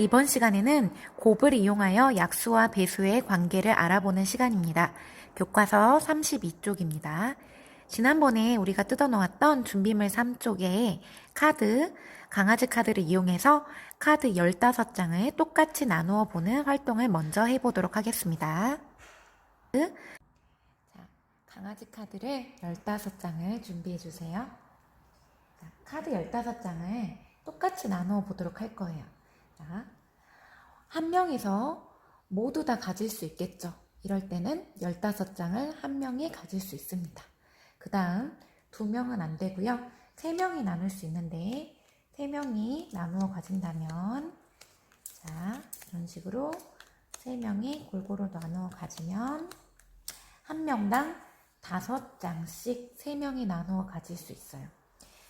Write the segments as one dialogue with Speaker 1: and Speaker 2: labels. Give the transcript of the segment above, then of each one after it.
Speaker 1: 이번 시간에는 곱을 이용하여 약수와 배수의 관계를 알아보는 시간입니다. 교과서 32쪽입니다. 지난번에 우리가 뜯어놓았던 준비물 3쪽에 카드, 강아지 카드를 이용해서 카드 15장을 똑같이 나누어 보는 활동을 먼저 해보도록 하겠습니다. 자, 강아지 카드를 15장을 준비해 주세요. 자, 카드 15장을 똑같이 나누어 보도록 할 거예요. 자, 한 명이서 모두 다 가질 수 있겠죠. 이럴 때는 15장을 한 명이 가질 수 있습니다. 그 다음, 두 명은 안 되고요. 세 명이 나눌 수 있는데, 세 명이 나누어 가진다면, 자, 이런 식으로 세 명이 골고루 나누어 가지면, 한 명당 다섯 장씩 세 명이 나누어 가질 수 있어요.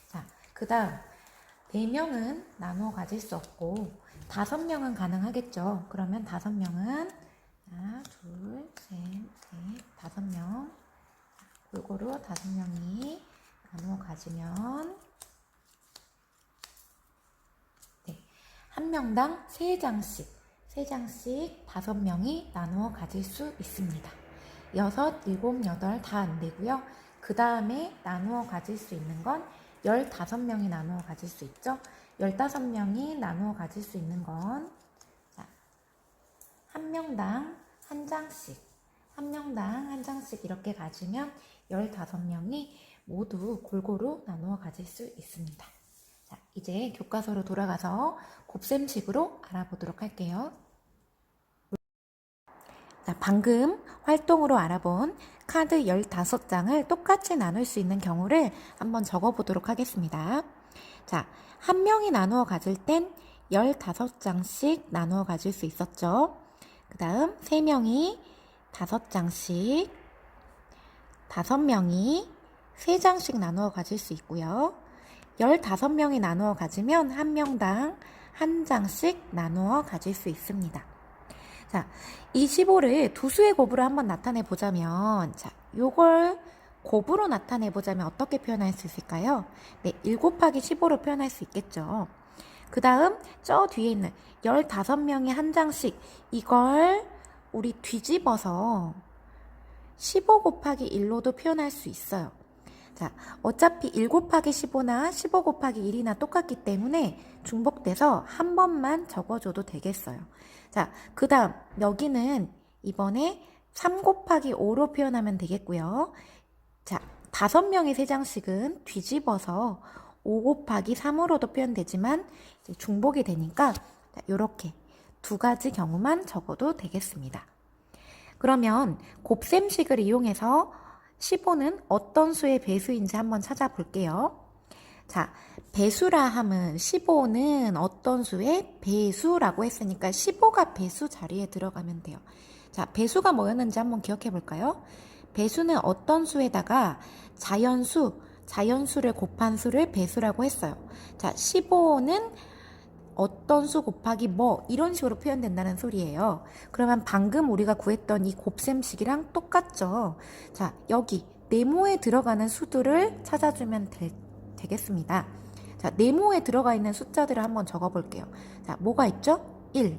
Speaker 1: 자, 그 다음, 네 명은 나누어 가질 수 없고, 다섯 명은 가능하겠죠. 그러면 다섯 명은, 자, 둘, 셋, 넷, 다섯 명. 골고루 다섯 명이 나누어 가지면, 네, 한 명당 세 장씩, 세 장씩 다섯 명이 나누어 가질 수 있습니다. 여섯, 일곱, 여덟 다 안 되고요. 그 다음에 나누어 가질 수 있는 건 15명이 나누어 가질 수 있죠. 15명이 나누어 가질 수 있는 건, 자, 한 명당 한 장씩, 한 명당 한 장씩 이렇게 가지면 15명이 모두 골고루 나누어 가질 수 있습니다. 자, 이제 교과서로 돌아가서 곱셈식으로 알아보도록 할게요. 자, 방금 활동으로 알아본 카드 15장을 똑같이 나눌 수 있는 경우를 한번 적어 보도록 하겠습니다. 자, 한 명이 나누어 가질 땐 15장씩 나누어 가질 수 있었죠. 그 다음, 3명이 5장씩, 5명이 3장씩 나누어 가질 수 있고요. 15명이 나누어 가지면 한 명당 한 장씩 나누어 가질 수 있습니다. 자, 이 15를 두 수의 곱으로 한번 나타내 보자면, 자, 요걸 곱으로 나타내 보자면 어떻게 표현할 수 있을까요? 네, 1 곱하기 15로 표현할 수 있겠죠. 그 다음, 저 뒤에 있는 15명이 한 장씩, 이걸 우리 뒤집어서 15 곱하기 1로도 표현할 수 있어요. 자, 어차피 1 곱하기 15나 15 곱하기 1이나 똑같기 때문에 중복돼서 한 번만 적어줘도 되겠어요. 자, 그 다음, 여기는 이번에 3 곱하기 5로 표현하면 되겠고요. 자, 다섯 명의 세 장씩은 뒤집어서 5 곱하기 3으로도 표현되지만 중복이 되니까 이렇게 두 가지 경우만 적어도 되겠습니다. 그러면 곱셈식을 이용해서 15는 어떤 수의 배수인지 한번 찾아볼게요. 자, 배수라 함은 15는 어떤 수의 배수라고 했으니까 15가 배수 자리에 들어가면 돼요. 자, 배수가 뭐였는지 한번 기억해 볼까요? 배수는 어떤 수에다가 자연수, 자연수를 곱한 수를 배수라고 했어요. 자, 15는 어떤 수 곱하기 뭐 이런 식으로 표현된다는 소리예요. 그러면 방금 우리가 구했던 이 곱셈식이랑 똑같죠. 자, 여기 네모에 들어가는 수들을 찾아주면 될 되겠습니다. 자, 네모에 들어가 있는 숫자들을 한번 적어 볼게요. 자, 뭐가 있죠? 1.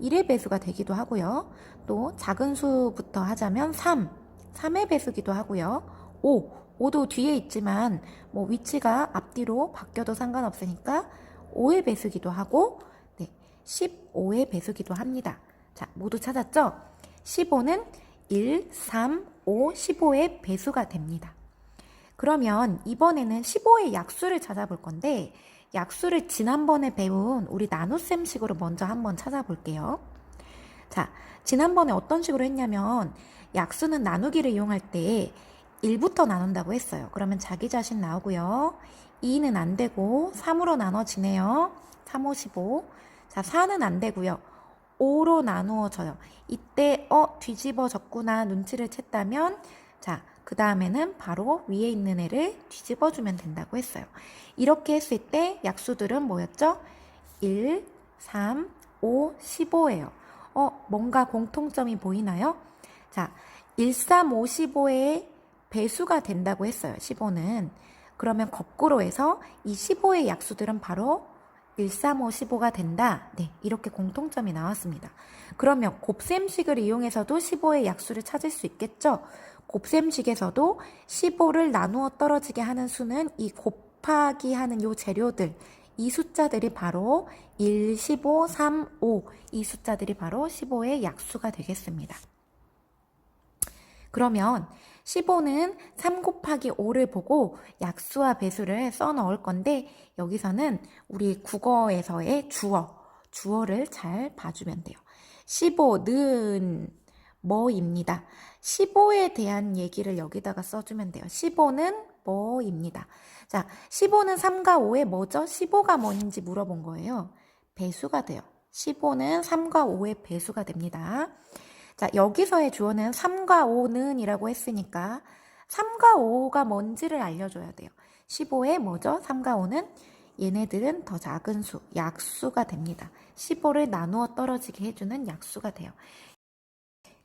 Speaker 1: 1의 배수가 되기도 하고요. 또 작은 수부터 하자면 3. 3의 배수기도 하고요. 5. 5도 뒤에 있지만 뭐 위치가 앞뒤로 바뀌어도 상관없으니까 5의 배수기도 하고 네, 15의 배수기도 합니다. 자, 모두 찾았죠? 15는 1, 3, 5, 15의 배수가 됩니다. 그러면 이번에는 15의 약수를 찾아볼 건데 약수를 지난번에 배운 우리 나눗셈식으로 먼저 한번 찾아볼게요. 자, 지난번에 어떤 식으로 했냐면 약수는 나누기를 이용할 때 1부터 나눈다고 했어요. 그러면 자기 자신 나오고요. 2는 안 되고 3으로 나눠지네요. 3, 5, 15. 자, 4는 안 되고요. 5로 나누어져요. 이때 어 뒤집어졌구나 눈치를 챘다면 자, 그 다음에는 바로 위에 있는 애를 뒤집어 주면 된다고 했어요. 이렇게 했을 때 약수들은 뭐였죠? 1, 3, 5, 15예요. 어, 뭔가 공통점이 보이나요? 자, 1, 3, 5, 15의 배수가 된다고 했어요. 15는. 그러면 거꾸로 해서 이 15의 약수들은 바로 135, 15가 된다. 네, 이렇게 공통점이 나왔습니다. 그러면 곱셈식을 이용해서도 15의 약수를 찾을 수 있겠죠? 곱셈식에서도 15를 나누어 떨어지게 하는 수는 이 곱하기 하는 요 재료들, 이 숫자들이 바로 1, 15, 3, 5. 이 숫자들이 바로 15의 약수가 되겠습니다. 그러면 15는 3 곱하기 5를 보고 약수와 배수를 써 넣을 건데 여기서는 우리 국어에서의 주어, 주어를 잘 봐주면 돼요. 15는 뭐입니다. 15에 대한 얘기를 여기다가 써주면 돼요. 15는 뭐입니다. 자, 15는 3과 5의 뭐죠? 15가 뭔지 물어본 거예요. 배수가 돼요. 15는 3과 5의 배수가 됩니다. 자, 여기서의 주어는 3과 5는 이라고 했으니까 3과 5가 뭔지를 알려줘야 돼요. 15의 뭐죠? 3과 5는 얘네들은 더 작은 수, 약수가 됩니다. 15를 나누어 떨어지게 해주는 약수가 돼요.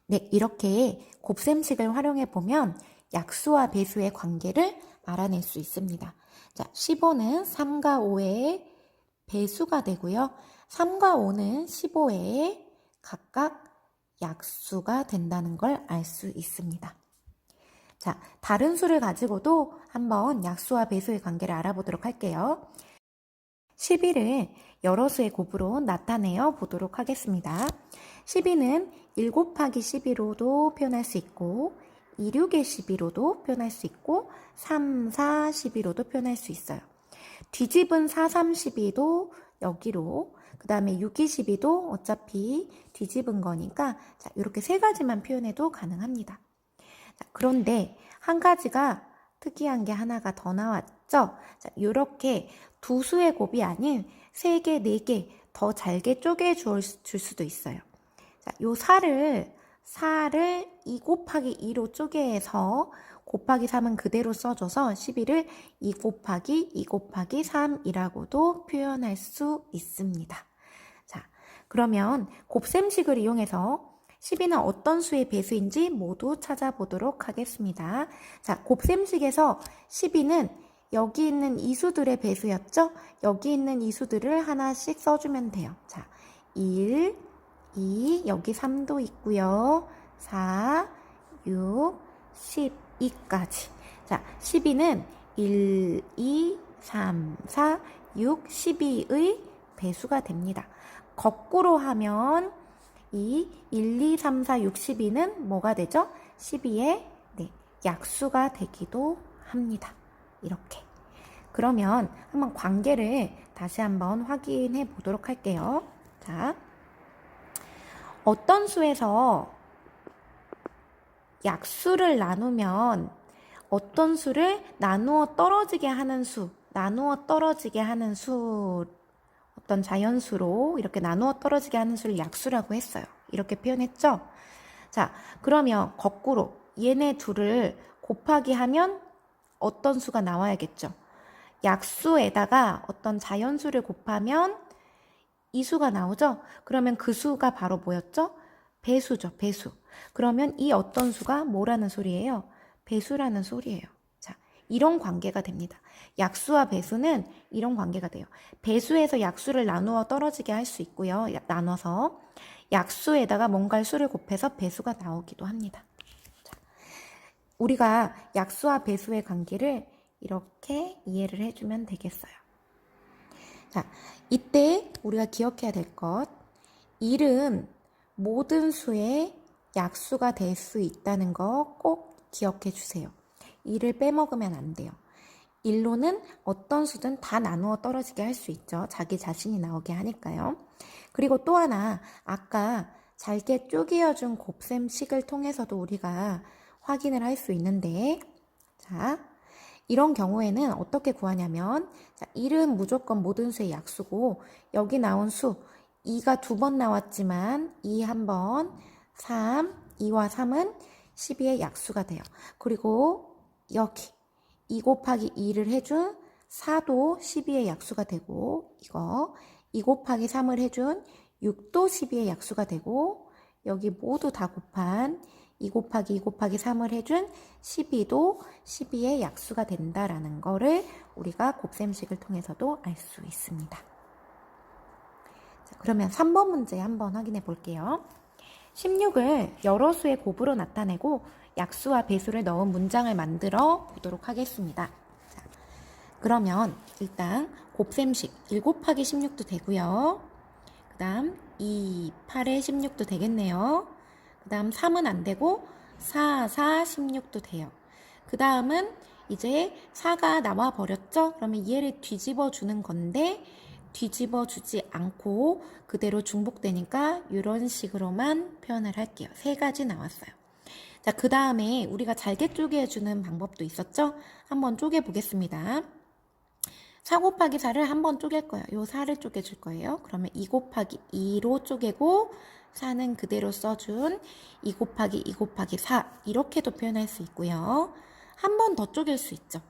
Speaker 1: 네, 이렇게 곱셈식을 활용해 보면 약수와 배수의 관계를 알아낼 수 있습니다. 자, 15는 3과 5의 배수가 되고요. 3과 5는 15의 각각 약수가 된다는 걸 알 수 있습니다. 자, 다른 수를 가지고도 한번 약수와 배수의 관계를 알아보도록 할게요. 12를 여러 수의 곱으로 나타내어 보도록 하겠습니다. 12는 1 곱하기 12로도 표현할 수 있고 2, 6의 12로도 표현할 수 있고 3, 4, 12로도 표현할 수 있어요. 뒤집은 4, 3, 12도 여기로 그 다음에 6, 2, 12도 어차피 뒤집은 거니까 자, 이렇게 세 가지만 표현해도 가능합니다. 자, 그런데 한 가지가 특이한 게 하나가 더 나왔죠? 자, 이렇게 두 수의 곱이 아닌 세 개, 네 개 더 잘게 쪼개 줄 수도 있어요. 자, 요 4를 4를 2 곱하기 2로 쪼개서 곱하기 3은 그대로 써줘서 12를 2 곱하기 2 곱하기 3이라고도 표현할 수 있습니다. 자, 그러면 곱셈식을 이용해서 12는 어떤 수의 배수인지 모두 찾아보도록 하겠습니다. 자, 곱셈식에서 12는 여기 있는 이 수들의 배수였죠? 여기 있는 이 수들을 하나씩 써주면 돼요. 자, 1, 2, 여기 3도 있고요. 4, 6, 12까지. 자, 12는 1, 2, 3, 4, 6, 12의 배수가 됩니다. 거꾸로 하면 이 1, 2, 3, 4, 6, 12는 뭐가 되죠? 12의 네, 약수가 되기도 합니다. 이렇게. 그러면 한번 관계를 다시 한번 확인해 보도록 할게요. 자, 어떤 수에서 약수를 나누면 어떤 수를 나누어 떨어지게 하는 수, 나누어 떨어지게 하는 수, 어떤 자연수로 이렇게 나누어 떨어지게 하는 수를 약수라고 했어요. 이렇게 표현했죠? 자, 그러면 거꾸로 얘네 둘을 곱하기 하면 어떤 수가 나와야겠죠? 약수에다가 어떤 자연수를 곱하면 이 수가 나오죠? 그러면 그 수가 바로 뭐였죠? 배수죠, 배수. 그러면 이 어떤 수가 뭐라는 소리예요? 배수라는 소리예요. 자, 이런 관계가 됩니다. 약수와 배수는 이런 관계가 돼요. 배수에서 약수를 나누어 떨어지게 할 수 있고요. 나눠서 약수에다가 뭔가를 수를 곱해서 배수가 나오기도 합니다. 자, 우리가 약수와 배수의 관계를 이렇게 이해를 해주면 되겠어요. 자, 이때 우리가 기억해야 될 것. 1은 모든 수의 약수가 될 수 있다는 거 꼭 기억해 주세요. 1을 빼먹으면 안 돼요. 1로는 어떤 수든 다 나누어 떨어지게 할 수 있죠. 자기 자신이 나오게 하니까요. 그리고 또 하나, 아까 잘게 쪼개어준 곱셈식을 통해서도 우리가 확인을 할 수 있는데, 자, 이런 경우에는 어떻게 구하냐면, 자, 1은 무조건 모든 수의 약수고, 여기 나온 수, 2가 두 번 나왔지만, 2 한 번, 3, 2와 3은 12의 약수가 돼요. 그리고 여기 2 곱하기 2를 해준 4도 12의 약수가 되고 이거 2 곱하기 3을 해준 6도 12의 약수가 되고 여기 모두 다 곱한 2 곱하기 2 곱하기 3을 해준 12도 12의 약수가 된다라는 거를 우리가 곱셈식을 통해서도 알 수 있습니다. 그러면 3번 문제 한번 확인해 볼게요. 16을 여러 수의 곱으로 나타내고 약수와 배수를 넣은 문장을 만들어 보도록 하겠습니다. 자, 그러면 일단 곱셈식 1 곱하기 16도 되고요. 그 다음 2, 8에 16도 되겠네요. 그 다음 3은 안 되고 4, 4, 16도 돼요. 그 다음은 이제 4가 나와 버렸죠? 그러면 얘를 뒤집어 주는 건데 뒤집어 주지 않고 그대로 중복되니까 이런 식으로만 표현을 할게요. 세 가지 나왔어요. 자, 그 다음에 우리가 잘게 쪼개 주는 방법도 있었죠? 한번 쪼개 보겠습니다. 4 곱하기 4를 한번 쪼갤 거예요. 요 4를 쪼개 줄 거예요. 그러면 2 곱하기 2로 쪼개고 4는 그대로 써준 2 곱하기 2 곱하기 4 이렇게도 표현할 수 있고요. 한 번 더 쪼갤 수 있죠.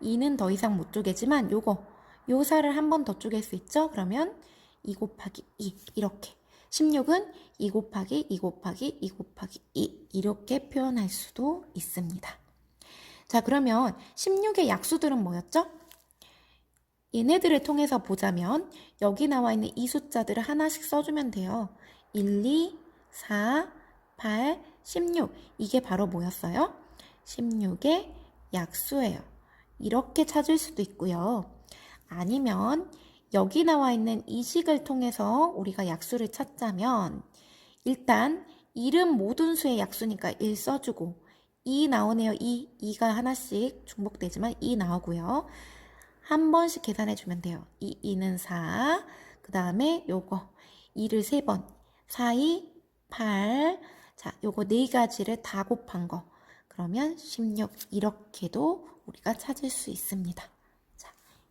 Speaker 1: 2는 더 이상 못 쪼개지만 요거 요 4를 한 번 더 쪼갤 수 있죠. 그러면 2 곱하기 2 이렇게 16은 2 곱하기 2 곱하기 2 곱하기 2 이렇게 표현할 수도 있습니다. 자 그러면 16의 약수들은 뭐였죠? 얘네들을 통해서 보자면 여기 나와 있는 이 숫자들을 하나씩 써주면 돼요. 1, 2, 4, 8, 16 이게 바로 뭐였어요? 16의 약수예요. 이렇게 찾을 수도 있고요. 아니면 여기 나와 있는 이 식을 통해서 우리가 약수를 찾자면 일단 1은 모든 수의 약수니까 1 써주고 2 나오네요. 2, 2가 하나씩 중복되지만 2 나오고요. 한 번씩 계산해 주면 돼요. 2, 2는 4, 그 다음에 요거 2를 3번, 4, 2, 8, 자, 요거 네 가지를 다 곱한 거. 그러면 16 이렇게도 우리가 찾을 수 있습니다.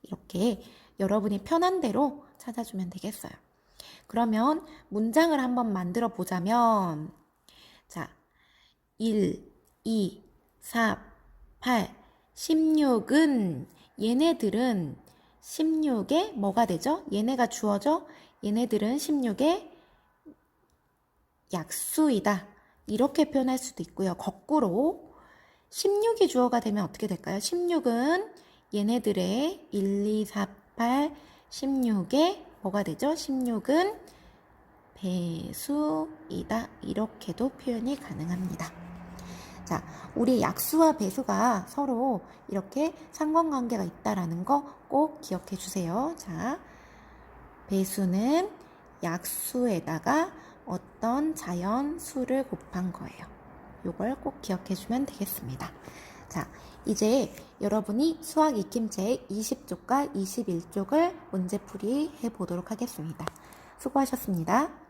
Speaker 1: 자, 이렇게 여러분이 편한 대로 찾아주면 되겠어요. 그러면 문장을 한번 만들어 보자면 자, 1, 2, 4, 8, 16은 얘네들은 16에 뭐가 되죠? 얘네가 주어져? 얘네들은 16에 약수이다. 이렇게 표현할 수도 있고요. 거꾸로 16이 주어가 되면 어떻게 될까요? 16은 얘네들의 1, 2, 4, 8, 16에 뭐가 되죠? 16은 배수이다. 이렇게도 표현이 가능합니다. 자, 우리 약수와 배수가 서로 이렇게 상관관계가 있다라는 거 꼭 기억해 주세요. 자, 배수는 약수에다가 어떤 자연 수를 곱한 거예요. 요걸 꼭 기억해 주면 되겠습니다. 자, 이제 여러분이 수학 익힘제 20쪽과 21쪽을 문제풀이 해 보도록 하겠습니다. 수고하셨습니다.